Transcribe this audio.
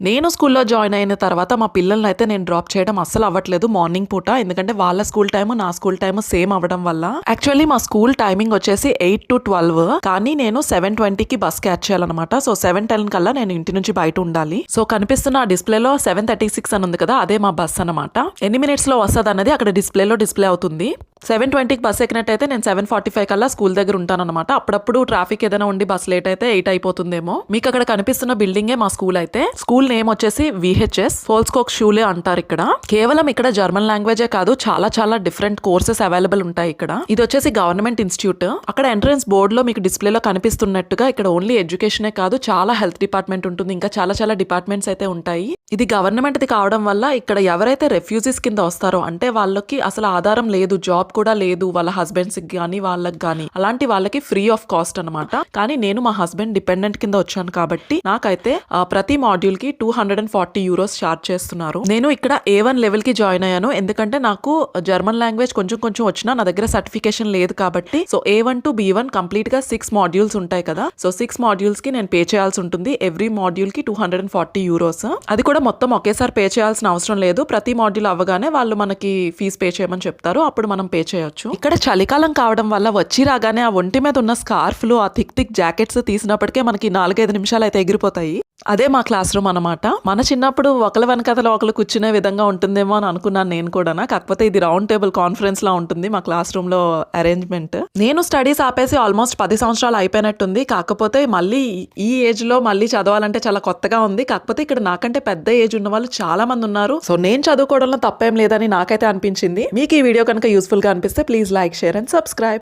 నేను స్కూల్లో జాయిన్ అయిన తర్వాత మా పిల్లల్ని అయితే నేను డ్రాప్ చేయడం అస్సలు అవ్వట్లేదు మార్నింగ్ పూట. ఎందుకంటే వాళ్ళ స్కూల్ టైం నా స్కూల్ టైం సేమ్ అవ్వడం వల్ల. యాక్చువల్లీ మా స్కూల్ టైమింగ్ వచ్చేసి ఎయిట్ టు ట్వెల్వ్. కానీ నేను సెవెన్ ట్వంటీకి బస్ క్యాచ్ చేయాలన్నమాట. సో సెవెన్ టెన్ కల్లా నేను ఇంటి నుంచి బయట ఉండాలి. సో కనిపిస్తున్న ఆ డిస్ప్లేలో సెవెన్ థర్టీ సిక్స్ అని ఉంది కదా అదే మా బస్ అనమాట ఎన్ని మినిట్స్లో వస్తుంది అన్నది అక్కడ డిస్ప్లేలో డిస్ప్లే అవుతుంది. సెవెన్ ట్వంటీకి బస్ ఎక్కినట్టయితే నేను సెవెన్ ఫార్టీ ఫైవ్ కల్లా స్కూల్ దగ్గర ఉంటానన్నమాట. అప్పుడప్పుడు ట్రాఫిక్ ఏదైనా ఉండి బస్ లేట్ అయితే ఎయిట్ అయిపోతుందేమో. మీకు అక్కడ కనిపిస్తున్న బిల్డింగే మా స్కూల్ అయితే. స్కూల్ నేమ్ వచ్చేసి విహెచ్ఎస్ ఫోల్స్కోక్ షూలే అంటారు ఇక్కడ. కేవలం ఇక్కడ జర్మన్ లాంగ్వేజే కాదు చాలా చాలా డిఫరెంట్ కోర్సెస్ అవైలబుల్ ఉంటాయి ఇక్కడ. ఇది వచ్చేసి గవర్నమెంట్ ఇన్స్టిట్యూట్ అక్కడ ఎంట్రన్స్ బోర్డ్లో మీకు డిస్ప్లేలో కనిపిస్తున్నట్టుగా ఇక్కడ ఓన్లీ ఎడ్యుకేషనే కాదు చాలా హెల్త్ డిపార్ట్మెంట్ ఉంటుంది. ఇంకా చాలా చాలా డిపార్ట్మెంట్స్ అయితే ఉంటాయి. ఇది గవర్నమెంట్ ది కావడం వల్ల ఇక్కడ ఎవరైతే రెఫ్యూజీస్ కింద వస్తారో అంటే వాళ్ళకి అసలు ఆధారం లేదు జాబ్ కూడా లేదు వాళ్ళ హస్బెండ్స్కి కానీ వాళ్ళకి కానీ అలాంటి వాళ్ళకి ఫ్రీ ఆఫ్ కాస్ట్ అన్నమాట. కానీ నేను మా హస్బెండ్ డిపెండెంట్ కింద వచ్చాను కాబట్టి నాకైతే ప్రతి మాడ్యూల్కి two hundred and forty euros charge చేస్తున్నారు. నేను ఇక్కడ ఏ వన్ లెవెల్కి జాయిన్ అయ్యాను. ఎందుకంటే నాకు జర్మన్ లాంగ్వేజ్ కొంచెం కొంచెం వచ్చినా నా దగ్గర సర్టిఫికేషన్ లేదు కాబట్టి so A one to B one కంప్లీట్గా సిక్స్ మాడ్యూల్స్ ఉంటాయి కదా. సో సిక్స్ మాడ్యూల్స్కి నేను పే చేయాల్సి ఉంటుంది. Every మాడ్యూల్కి two hundred and forty euros అది కూడా మొత్తం ఒకేసారి పే చేయాల్సిన అవసరం లేదు. ప్రతి మాడ్యూల్ అవ్వగానే వాళ్ళు మనకి ఫీజు పే చేయమని చెప్తారు. అప్పుడు మనం పే చేయొచ్చు. ఇక్కడ చలికాలం కావడం వల్ల వచ్చి రాగానే ఆ ఒంటి మీద ఉన్న స్కార్ఫ్లు ఆ థిక్ థిక్ జాకెట్స్ తీసినప్పటికే మనకి నాలుగైదు నిమిషాలు అయితే ఎగిరిపోతాయి. అదే మా క్లాస్ రూమ్ అనమాట మన చిన్నప్పుడు ఒకరి వెనకతలో ఒకరు కూర్చునే విధంగా ఉంటుందేమో అని అనుకున్నాను నేను కూడా కాకపోతే ఇది రౌండ్ టేబుల్ కాన్ఫరెన్స్ లా ఉంటుంది మా క్లాస్ రూమ్లో అరేంజ్మెంట్ నేను స్టడీస్ ఆపేసి ఆల్మోస్ట్ పది సంవత్సరాలు అయిపోయినట్టుంది. కాకపోతే మళ్ళీ ఈ ఏజ్లో మళ్ళీ చదవాలంటే చాలా కొత్తగా ఉంది. కాకపోతే ఇక్కడ నాకంటే పెద్ద ఏజ్ ఉన్న వాళ్ళు చాలా మంది ఉన్నారు. సో నేను చదువుకోవడంలో తప్పేం లేదని నాకైతే అనిపించింది. మీకు ఈ వీడియో కనుక యూస్ఫుల్గా అనిపిస్తే please like share and subscribe